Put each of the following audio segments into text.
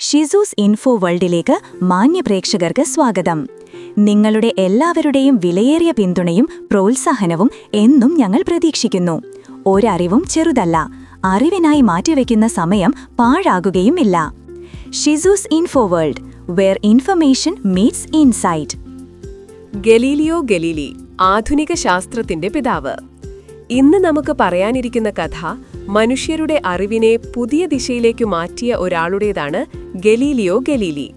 ഷിസൂസ് info വേൾഡിലേക്ക് മാന്യ പ്രേക്ഷകർക്ക് സ്വാഗതം. നിങ്ങളുടെ എല്ലാവരുടെയും വിലയേറിയ പിന്തുണയും പ്രോത്സാഹനവും എന്നും ഞങ്ങൾ പ്രതീക്ഷിക്കുന്നു. ഒരറിവും ചെറുതല്ല അറിവിനായി മാറ്റിവെക്കുന്ന സമയം പാഴാകുകയുമില്ല. ഷിസൂസ് info world where information meets insight Galileo Galilei ആധുനിക ശാസ്ത്രത്തിന്റെ പിതാവ്. ഇന്ന് നമുക്ക് പറയാനിരിക്കുന്ന കഥ മനുഷ്യരുടെ അറിവിനെ പുതിയ ദിശയിലേക്ക് മാറ്റിയ ഒരാളുടേതാണ് ഗലീലിയോ ഗലീലി.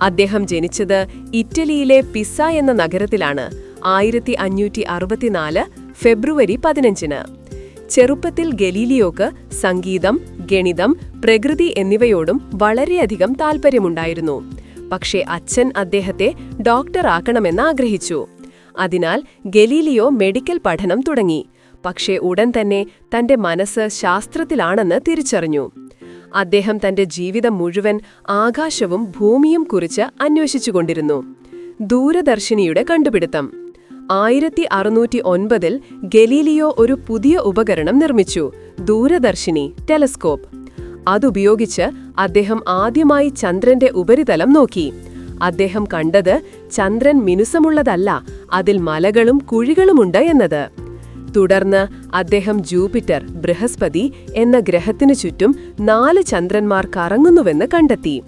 അദ്ദേഹം ജനിച്ചത് ഇറ്റലിയിലെ പിസ്സ എന്ന നഗരത്തിലാണ് ആയിരത്തി അഞ്ഞൂറ്റി അറുപത്തിനാല് ഫെബ്രുവരി പതിനഞ്ചിന്. ചെറുപ്പത്തിൽ ഗലീലിയോക്ക് സംഗീതം ഗണിതം പ്രകൃതി എന്നിവയോടും വളരെയധികം താൽപ്പര്യമുണ്ടായിരുന്നു. പക്ഷേ അച്ഛൻ അദ്ദേഹത്തെ ഡോക്ടറാക്കണമെന്ന് ആഗ്രഹിച്ചു. അതിനാൽ ഗലീലിയോ മെഡിക്കൽ പഠനം തുടങ്ങി. പക്ഷേ ഉടൻ തന്നെ തന്റെ മനസ്സ് ശാസ്ത്രത്തിലാണെന്ന് തിരിച്ചറിഞ്ഞു. അദ്ദേഹം തന്റെ ജീവിതം മുഴുവൻ ആകാശവും ഭൂമിയും കുറിച്ച് അന്വേഷിച്ചുകൊണ്ടിരുന്നു. ദൂരദർശിനിയുടെ കണ്ടുപിടുത്തം. ആയിരത്തി അറുന്നൂറ്റി ഒൻപതിൽ ഗലീലിയോ ഒരു പുതിയ ഉപകരണം നിർമ്മിച്ചു ദൂരദർശിനി ടെലസ്കോപ്പ്. അതുപയോഗിച്ച് അദ്ദേഹം ആദ്യമായി ചന്ദ്രന്റെ ഉപരിതലം നോക്കി. അദ്ദേഹം കണ്ടത് ചന്ദ്രൻ മിനുസമുള്ളതല്ല അതിൽ മലകളും കുഴികളുമുണ്ട് എന്നത്. തുടർന്ന് അദ്ദേഹം ജൂപ്പിറ്റർ ബൃഹസ്പതി എന്ന ഗ്രഹത്തിനു ചുറ്റും നാല് ചന്ദ്രന്മാർ കറങ്ങുന്നുവെന്ന് കണ്ടെത്തി.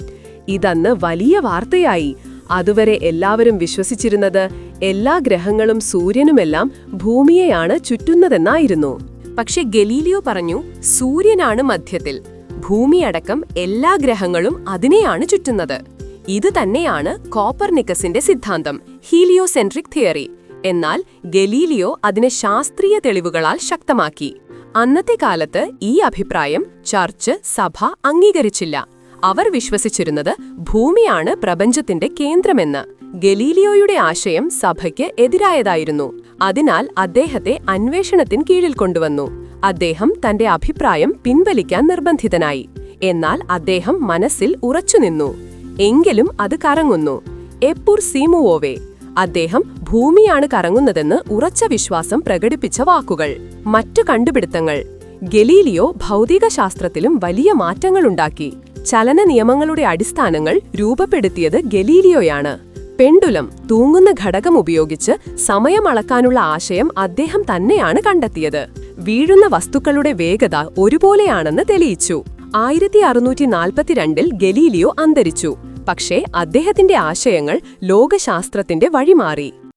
ഇതന്ന് വലിയ വാർത്തയായി. അതുവരെ എല്ലാവരും വിശ്വസിച്ചിരുന്നത് എല്ലാ ഗ്രഹങ്ങളും സൂര്യനുമെല്ലാം ഭൂമിയെയാണ് ചുറ്റുന്നതെന്നായിരുന്നു. പക്ഷെ ഗലീലിയോ പറഞ്ഞു സൂര്യനാണ് മധ്യത്തിൽ. ഭൂമിയടക്കം എല്ലാ ഗ്രഹങ്ങളും അതിനെയാണ് ചുറ്റുന്നത്. ഇത് തന്നെയാണ് കോപ്പർനിക്കസിന്റെ സിദ്ധാന്തം ഹീലിയോസെൻട്രിക് തിയറി. എന്നാൽ ഗലീലിയോ അതിനെ ശാസ്ത്രീയ തെളിവുകളാൽ ശക്തമാക്കി. അന്നത്തെ കാലത്ത് ഈ അഭിപ്രായം ചർച്ച് സഭ അംഗീകരിച്ചില്ല. അവർ വിശ്വസിച്ചിരുന്നത് ഭൂമിയാണ് പ്രപഞ്ചത്തിന്റെ കേന്ദ്രമെന്ന്. ഗലീലിയോയുടെ ആശയം സഭയ്ക്ക് എതിരായതായിരുന്നു. അതിനാൽ അദ്ദേഹത്തെ അന്വേഷണത്തിന് കീഴിൽ കൊണ്ടുവന്നു. അദ്ദേഹം തന്റെ അഭിപ്രായം പിൻവലിക്കാൻ നിർബന്ധിതനായി. എന്നാൽ അദ്ദേഹം മനസ്സിൽ ഉറച്ചുനിന്നു. എങ്കിലും അത് കറങ്ങുന്നു. എപ്പുർ സീമുവോവേ. അദ്ദേഹം ഭൂമിയാണ് കറങ്ങുന്നതെന്ന് ഉറച്ച വിശ്വാസം പ്രകടിപ്പിച്ച വാക്കുകൾ. മറ്റു കണ്ടുപിടുത്തങ്ങൾ. ഗലീലിയോ ഭൗതികശാസ്ത്രത്തിലും വലിയ മാറ്റങ്ങളുണ്ടാക്കി. ചലന നിയമങ്ങളുടെ അടിസ്ഥാനങ്ങൾ രൂപപ്പെടുത്തിയത് ഗലീലിയോയാണ്. പെണ്ടുലം തൂങ്ങുന്ന ഘടകം ഉപയോഗിച്ച് സമയം അളക്കാനുള്ള ആശയം അദ്ദേഹം തന്നെയാണ് കണ്ടെത്തിയത്. വീഴുന്ന വസ്തുക്കളുടെ വേഗത ഒരുപോലെയാണെന്ന് തെളിയിച്ചു. ആയിരത്തി അറുന്നൂറ്റി നാൽപ്പത്തിരണ്ടിൽ ഗലീലിയോ അന്തരിച്ചു. പക്ഷേ അദ്ദേഹത്തിന്റെ ആശയങ്ങൾ ലോകശാസ്ത്രത്തിന്റെ വഴിമാറി.